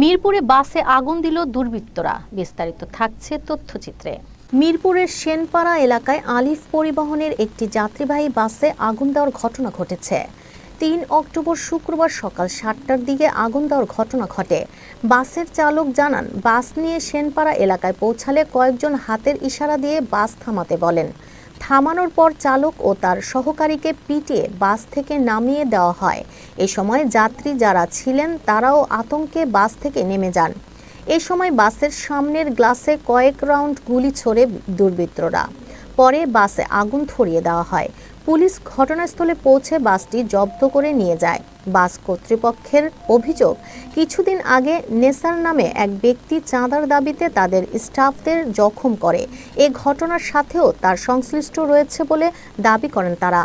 মিরপুরে বাসে আগুন দিল দুর্বৃত্তরা। বিস্তারিত থাকছে তথ্যচিত্রে। মিরপুরের সেনপাড়া এলাকায় আলিফ পরিবহনের একটি যাত্রীবাহী বাসে আগুন দেওয়ার ঘটনা ঘটেছে। তিন অক্টোবর শুক্রবার সকাল সাতটার দিকে আগুন দেওয়ার ঘটনা ঘটে। বাসের চালক জানান, বাস নিয়ে সেনপাড়া এলাকায় পৌঁছালে কয়েকজন হাতের ইশারা দিয়ে বাস থামাতে বলেন। থামানোর পর চালক ও তার সহকারীকে পিটিয়ে বাস থেকে নামিয়ে দেওয়া হয়। এ সময় যাত্রী যারা ছিলেন, তারাও আতঙ্কে বাস থেকে নেমে যান। এ সময় বাসের সামনের গ্লাসে কয়েক রাউন্ড গুলি ছোড়ে দুর্বৃত্তরা। পরে বাসে আগুন ধরিয়ে দেওয়া হয়। পুলিশ ঘটনাস্থলে পৌঁছে বাসটি জব্দ করে নিয়ে যায়। বাস কর্তৃপক্ষের অভিযোগ, কিছুদিন আগে নেসার নামে এক ব্যক্তি চাঁদার দাবিতে তাদের স্টাফদের জখম করে। এ ঘটনার সাথেও তার সংশ্লিষ্ট রয়েছে বলে দাবি করেন তারা।